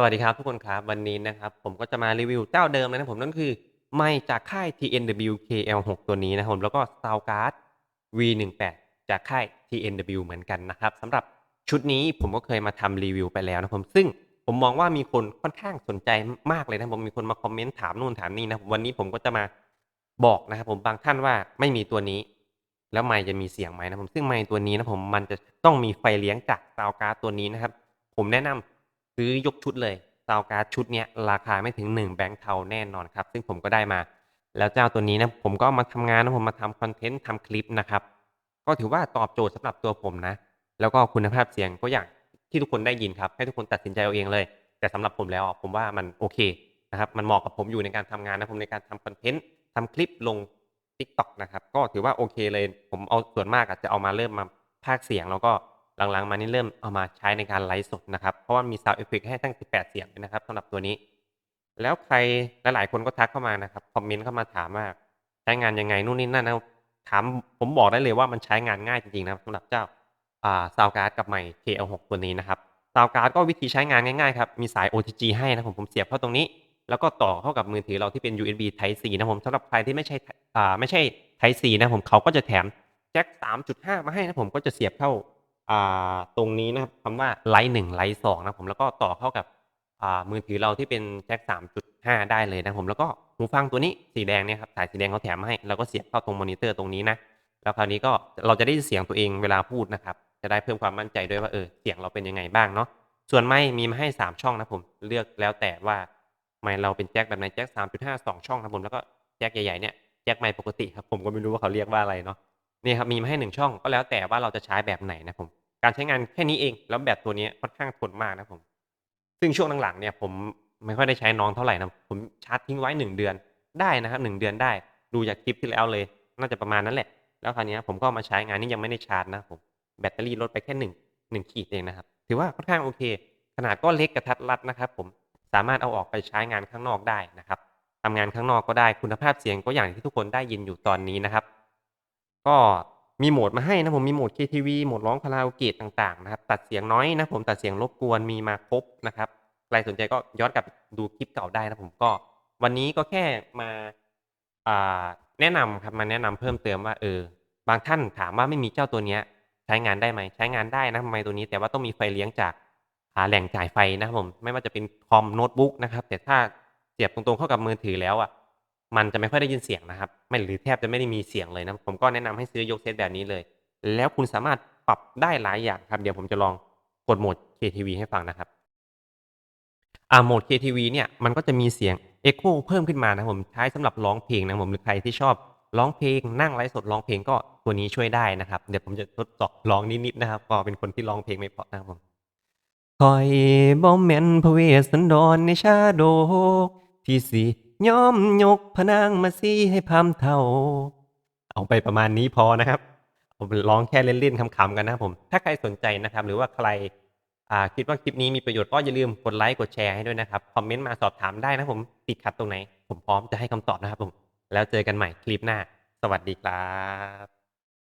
สวัสดีครับทุกคนครับ วันนี้นะครับ ผมก็จะมารีวิวเจ้าเดิมเลยนะผมนั่นคือ ไมค์จากค่าย TNW KL6 ตัวนี้นะครับผมแล้วก็ Sound Card V18 จากค่าย TNW เหมือนกันนะครับสำหรับชุดนี้ผมก็เคยมาทำรีวิวไปแล้วนะผมซึ่งผมมองว่ามีคนค่อนข้างสนใจมากเลยนะผมมีคนมาคอมเมนต์ถามนู่นถามนี่นะวันนี้ผมก็จะมาบอกนะครับผมบางท่านว่าไม่มีตัวนี้ แล้วไมค์จะมีเสียงไหมนะผมซึ่งไมค์ตัวนี้นะผมมันจะต้องมีไฟเลี้ยงจากซาวการ์ดตัวนี้นะครับ ผมแนะนำ ซื้อยกชุดเลยซาวการ์ดชุดเนี้ยราคาไม่ถึง 1 แบงค์เทาแน่นอนครับ ซึ่งผมก็ได้มา แล้วเจ้าตัวนี้นะผมก็มาทำงานนะผมมาทำคอนเทนต์ทำคลิปนะครับ ก็ถือว่าตอบโจทย์สำหรับตัวผมนะ แล้วก็คุณภาพเสียงก็อย่างที่ทุกคนได้ยินครับ ให้ทุกคนตัดสินใจเอาเองเลย แต่สำหรับผมแล้วผมว่ามันโอเคนะครับมันเหมาะกับผมอยู่ในการทำงานนะผมในการทำคอนเทนต์ทำคลิปลง TikTok นะครับก็ถือว่าโอเคเลย ผมเอาส่วนมากอาจจะเอามาเริ่มมาพากเสียงแล้วก็ หลังๆ มานี่เริ่มเอามาใช้ในการไลฟ์สดนะครับ เพราะว่ามี Sound Effect ให้ตั้ง 18 เสียงเลยนะครับสำหรับตัวนี้ แล้วใครหลายๆ คนก็ทักเข้ามานะครับคอมเมนต์เข้ามาถามว่าใช้งานยังไงนู่นนี่นั่นนะถามผมบอกได้เลยว่ามันใช้งานง่ายจริงๆนะครับสำหรับเจ้าอ่าซาวการ์ดกับไมค์ KL6 ตัวนี้นะครับซาวการ์ดก็วิธีใช้งานง่ายๆครับมีสาย OTG ให้นะผมผมเสียบเข้าตรงนี้ แล้วก็ต่อเข้ากับมือถือเราที่เป็น USB Type C นะผมสำหรับใครที่ไม่ใช่ไม่ใช่ Type C นะผมเขาก็จะแถมแจ็ค3.5 มาให้นะผมก็จะเสียบเข้า ตรงนี้นะครับคำว่าไลท์หนึ่งไลท์สองนะผมแล้วก็ต่อเข้ากับมือถือเราที่เป็นแจ็ค3.5 ได้เลยนะผมแล้วก็หูฟังตัวนี้สีแดงเนี่ยครับสายสีแดงเขาแถมมาให้แล้วก็เสียบเข้าตรงมอนิเตอร์ตรงนี้นะแล้วคราวนี้ก็เราจะได้ยินเสียงตัวเองเวลาพูดนะครับจะได้เพิ่มความมั่นใจด้วยว่าเออเสียงเราเป็นยังไงบ้างเนาะส่วนไม่มีมาให้ 3 ช่องนะผมเลือกแล้วแต่ว่าไมค์เราเป็นแจ็คแบบไหนแจ็ค3.5 2 ช่องครับผมแล้วก็แจ็คใหญ่ๆเนี่ยแจ็คไมค์ปกติครับผมก็ไม่รู้ว่าเขาเรียกว่าอะไรเนาะนี่ครับมีมาให้ 1 ช่องก็แล้วแต่ว่าเราจะใช้แบบไหนนะผม การใช้งานแค่นี้เอง แล้วแบตตัวนี้ค่อนข้างทนมากนะผม ซึ่งช่วงหลังๆเนี่ยผมไม่ค่อยได้ใช้น้องเท่าไหร่นะผมชาร์จทิ้งไว้1เดือนได้นะครับหเดือนได้ดูจากคลิปที่แล้วเลย น่าจะประมาณนั้นแหละ แล้วคราวนี้ผมก็มาใช้งานนี่ยังไม่ได้ชาร์จนะผมแบตเตอรี่ลดไปแค่1 1ขีดเองนะครับ ถือว่าค่อนข้างโอเค ขนาดก็เล็กกระทัดรัดนะครับผมสามารถเอาออกไปใช้งานข้างนอกได้นะครับทำงานข้างนอกก็ได้คุณภาพเสียงก็อย่างที่ทุกคนได้ยินอยู่ตอนนี้นะครับ ก็ มีโหมดมาให้นะผมมีโหมด KTV โหมดร้องคาราโอเกะต่างๆนะครับ ตัดเสียงน้อยนะผมตัดเสียงรบกวนมีมาครบนะครับใครสนใจก็ย้อนกลับดูคลิปเก่าได้นะผมก็วันนี้ก็แค่มาแนะนำครับมาแนะนำเพิ่มเติมว่าเออบางท่านถามว่าไม่มีเจ้าตัวเนี้ยใช้งานได้ไหมใช้งานได้นะทำไมตัวนี้แต่ว่าต้องมีไฟเลี้ยงจากหาแหล่งจ่ายไฟนะครับผมไม่ว่าจะเป็นคอมโน้ตบุ๊กนะครับแต่ถ้าเสียบตรงๆเข้ากับมือถือแล้วอะ มันจะไม่ค่อยได้ยินเสียงนะครับ ไม่หรือแทบจะไม่ได้มีเสียงเลยนะผมก็แนะนำให้ซื้อยกเซตแบบนี้เลย แล้วคุณสามารถปรับได้หลายอย่างครับเดี๋ยวผมจะลองกดโหมด KTV ให้ฟังนะครับอ่าโหมด KTV เนี่ยมันก็จะมีเสียง Echo เพิ่มขึ้นมานะผมใช้สำหรับร้องเพลงนะผมหรือใครที่ชอบร้องเพลงนั่งไลฟ์สดร้องเพลงก็ตัวนี้ช่วยได้นะครับ เดี๋ยวผมจะทดสอบร้องนิดๆนะครับก็เป็นคนที่ร้องเพลงไม่เพราะนะครับผมคอยบ่แมนพระเวสสันดรในชาดกที่สิ ยอมยกพนางมาซีให้พามเท่า เอาไปประมาณนี้พอนะครับผมร้องแค่เล่นๆคำๆกันนะผม ถ้าใครสนใจนะครับ หรือว่าใครคิดว่าคลิปนี้มีประโยชน์ก็อย่าลืมกดไลค์กดแชร์ให้ด้วยนะครับ คอมเมนต์มาสอบถามได้นะผมติดขัดตรงไหน ผมพร้อมจะให้คำตอบนะครับผม แล้วเจอกันใหม่คลิปหน้า สวัสดีครับ